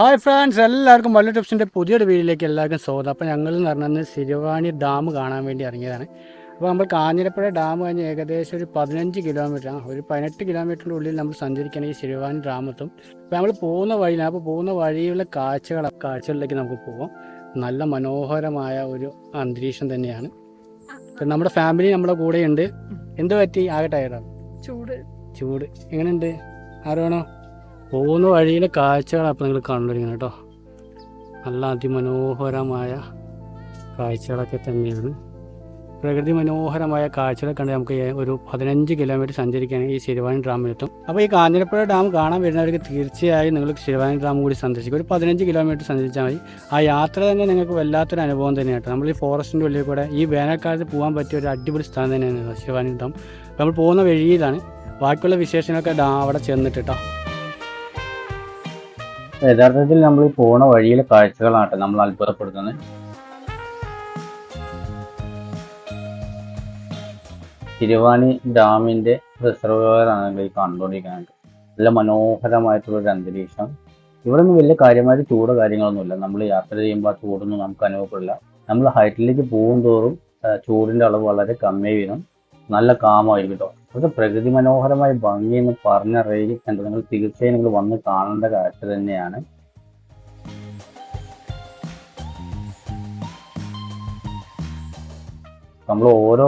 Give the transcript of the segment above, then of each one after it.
Hi friends എല്ലാവർക്കും വല്ല ടിപ്സിന്റെ പുതിയൊരു വീഡിയോയിലേക്ക് എല്ലാവർക്കും സ്വാഗതം. അപ്പോൾ ഞങ്ങൾ എന്ന് പറഞ്ഞാൽ സിരുവാണി ഡാം കാണാൻ വേണ്ടി ഇറങ്ങിയതാണ്. അപ്പോൾ നമ്മൾ കാഞ്ഞിരപ്പുഴ ഡാം കഴിഞ്ഞ് ഏകദേശം ഒരു പതിനഞ്ച് കിലോമീറ്റർ ഒരു പതിനെട്ട് കിലോമീറ്ററിന്റെ ഉള്ളിൽ നമ്മൾ സഞ്ചരിക്കുകയാണെങ്കിൽ സിരുവാണി ഡാം എത്തും. അപ്പോൾ നമ്മൾ പോകുന്ന വഴിയിൽ അപ്പോൾ പോകുന്ന വഴിയുള്ള കാഴ്ചകൾ കാഴ്ചകളിലേക്ക് നമുക്ക് പോകാം നല്ല മനോഹരമായ ഒരു അന്തരീക്ഷം തന്നെയാണ്. നമ്മുടെ ഫാമിലി നമ്മുടെ കൂടെയുണ്ട്. എന്ത് പറ്റി? ആകെ ടയർഡാണ് ചൂട്. ചൂട്. എങ്ങനെയുണ്ട്? ആരാണോ? പോകുന്ന വഴിയിലെ കാഴ്ചകളാണ് അപ്പോൾ നിങ്ങൾ കണ്ടുവരിക്കുന്നത് കേട്ടോ. നല്ല അതിമനോഹരമായ കാഴ്ചകളൊക്കെ തന്നെയാണ്. പ്രകൃതി മനോഹരമായ കാഴ്ചകൾ കണ്ട് നമുക്ക് ഒരു പതിനഞ്ച് കിലോമീറ്റർ സഞ്ചരിക്കുകയാണെങ്കിൽ ഈ ശിരുവാനി ഡാമിലെത്തും അപ്പോൾ ഈ കാഞ്ഞിരപ്പുഴ ഡാം കാണാൻ വരുന്നവർക്ക് തീർച്ചയായും നിങ്ങൾ ശിരുവാനി ഡാം കൂടി സന്ദർശിക്കും ഒരു പതിനഞ്ച് കിലോമീറ്റർ സഞ്ചരിച്ചാൽ മതി. ആ യാത്ര തന്നെ നിങ്ങൾക്ക് വല്ലാത്തൊരു അനുഭവം തന്നെയാണ് നമ്മൾ ഈ ഫോറസ്റ്റിന്റെ ഉള്ളിൽ കൂടെ ഈ വേനൽക്കാലത്ത് പോകാൻ പറ്റിയ ഒരു അടിപൊളി സ്ഥലം തന്നെയാണ് ശിവാനി ഡാം. നമ്മൾ പോകുന്ന വഴിയിലാണ്. ബാക്കിയുള്ള വിശേഷങ്ങളൊക്കെ ഡാം അവിടെ ചെന്നിട്ട് കേട്ടോ. യഥാർത്ഥത്തിൽ നമ്മൾ ഈ പോണ വഴിയിലെ കാഴ്ചകളാണ് നമ്മൾ അത്ഭുതപ്പെടുത്തുന്നത്. തിരുവാണി ഡാമിന്റെ റിസർവോയറാണ് ഈ കണ്ടുകൊണ്ടിരിക്കുന്നത്. നല്ല മനോഹരമായിട്ടുള്ള ഒരു അന്തരീക്ഷം. ഇവിടെ ഒന്നും വലിയ കാര്യമായിട്ട് ചൂട് കാര്യങ്ങളൊന്നുമില്ല നമ്മൾ യാത്ര ചെയ്യുമ്പോൾ ആ ചൂടൊന്നും നമുക്ക് അനുഭവപ്പെടില്ല. നമ്മൾ ഹൈറ്റിലേക്ക് പോകും തോറും അളവ് വളരെ കമ്മി വരും നല്ല കാമായിരിക്കും കേട്ടോ. ഇവിടുത്തെ പ്രകൃതി മനോഹരമായ ഭംഗി എന്ന് പറഞ്ഞറിയിക്കേണ്ടത് നിങ്ങൾ തീർച്ചയായും നിങ്ങൾ വന്ന് കാണേണ്ട കാഴ്ച തന്നെയാണ്. നമ്മൾ ഓരോ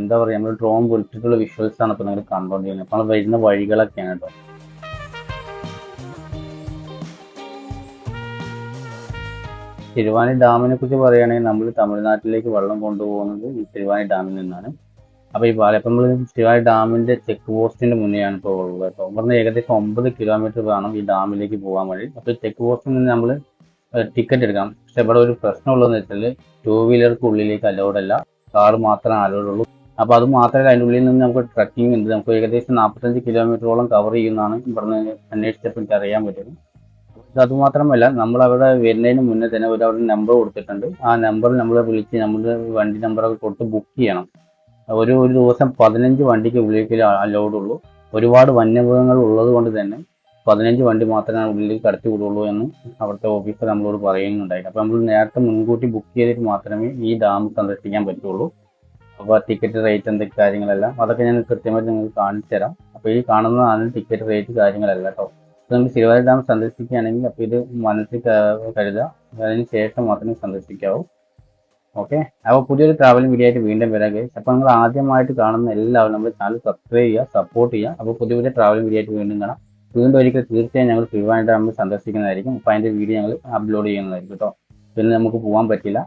എന്താ പറയുക നമ്മൾ ഡ്രോൺ പൊളിച്ചിട്ടുള്ള വിഷ്വൽസ് ആണ് ഇപ്പോൾ നിങ്ങൾ കണ്ടുകൊണ്ടിരിക്കുന്നത് അപ്പോൾ വരുന്ന വഴികളൊക്കെയാണ് കേട്ടോ. തിരുവാണി ഡാമിനെ കുറിച്ച് പറയുകയാണെങ്കിൽ നമ്മൾ തമിഴ്നാട്ടിലേക്ക് വെള്ളം കൊണ്ടുപോകുന്നത് ഈ തിരുവാണി ഡാമിൽ നിന്നാണ്. അപ്പോൾ ഈ പാലപ്പം നമ്മൾ ഡാമിന്റെ ചെക്ക് പോസ്റ്റിന്റെ മുന്നെയാണ് ഇപ്പോൾ ഉള്ളത്. കേട്ടോ ഇവിടുന്ന് ഏകദേശം ഒമ്പത് കിലോമീറ്റർ വേണം ഈ ഡാമിലേക്ക് പോകാൻ വേണ്ടി. അപ്പോൾ ചെക്ക് പോസ്റ്റിൽ നിന്ന് നമ്മൾ ടിക്കറ്റ് എടുക്കാം. പക്ഷെ ഇവിടെ ഒരു പ്രശ്നമുള്ളതെന്ന് വെച്ചാൽ ടൂ വീലർക്ക് ഉള്ളിലേക്ക് അലോഡ് അല്ല. കാർ മാത്രമേ അലോഡ് ഉള്ളൂ. അപ്പോൾ അത് മാത്രമല്ല അതിന്റെ ഉള്ളിൽ നിന്ന് നമുക്ക് ട്രക്കിംഗ് ഉണ്ട്. നമുക്ക് ഏകദേശം നാൽപ്പത്തഞ്ച് കിലോമീറ്ററോളം കവർ ചെയ്യുന്നതാണ് ഇവിടുന്ന് അന്വേഷിച്ചപ്പോൾ എനിക്ക് അറിയാൻ പറ്റും ഇത് മാത്രമല്ല നമ്മൾ അവിടെ വരുന്നതിന് മുന്നേ തന്നെ ഒരു അവിടെ നമ്പർ കൊടുത്തിട്ടുണ്ട്. ആ നമ്പറിൽ നമ്മൾ വിളിച്ച് നമ്മുടെ വണ്ടി നമ്പറൊക്കെ കൊടുത്ത് ബുക്ക് ചെയ്യണം. ഒരു ഒരു ദിവസം പതിനഞ്ച് വണ്ടിക്ക് ഉള്ളിലേക്ക് അലോഡ് ഉള്ളൂ ഒരുപാട് വന്യമൃഗങ്ങൾ ഉള്ളത് കൊണ്ട് തന്നെ പതിനഞ്ച് വണ്ടി മാത്രമേ ഉള്ളിലേക്ക് കടത്തി വിടുള്ളൂ എന്ന് അവിടുത്തെ ഓഫീസർ നമ്മളോട് പറയുന്നുണ്ടായി അപ്പോൾ നമ്മൾ നേരത്തെ മുൻകൂട്ടി ബുക്ക് ചെയ്തിട്ട് മാത്രമേ ഈ ഡാം സന്ദർശിക്കാൻ പറ്റുള്ളൂ. അപ്പോൾ ടിക്കറ്റ് റേറ്റ് എന്തൊക്കെ കാര്യങ്ങളെല്ലാം അതൊക്കെ ഞാൻ കൃത്യമായിട്ട് നിങ്ങൾക്ക് കാണിച്ചു തരാം. അപ്പോൾ ഈ കാണുന്നതാണ് ടിക്കറ്റ് റേറ്റ് കാര്യങ്ങളല്ല കേട്ടോ നമുക്ക് തിരുവാതിര ഡാം സന്ദർശിക്കുകയാണെങ്കിൽ അപ്പോൾ ഇത് മനസ്സിൽ കരുതുക. അതിന് ശേഷം മാത്രമേ സന്ദർശിക്കാവൂ. ഓക്കെ അപ്പോൾ പുതിയൊരു ട്രാവലിംഗ് വീഡിയോ ആയിട്ട് വീണ്ടും വരാം ഗൈസ് അപ്പോൾ നിങ്ങൾ ആദ്യമായിട്ട് കാണുന്ന എല്ലാവരും നമ്മുടെ ചാനൽ സബ്സ്ക്രൈബ് ചെയ്യുക സപ്പോർട്ട് ചെയ്യുക. അപ്പോൾ പുതിയ പുതിയ ട്രാവലിംഗ് വീഡിയോ ആയിട്ട് വീണ്ടും കാണാം. വീണ്ടും ഒരിക്കൽ തീർച്ചയായും ഞങ്ങൾ തിരുവാനായിട്ട് നമ്മൾ സന്ദർശിക്കുന്നതായിരിക്കും. അപ്പോൾ അതിന്റെ വീഡിയോ ഞങ്ങൾ അപ്ലോഡ് ചെയ്യുന്നതായിരിക്കും കേട്ടോ. പിന്നെ നമുക്ക് പോകാൻ പറ്റില്ല.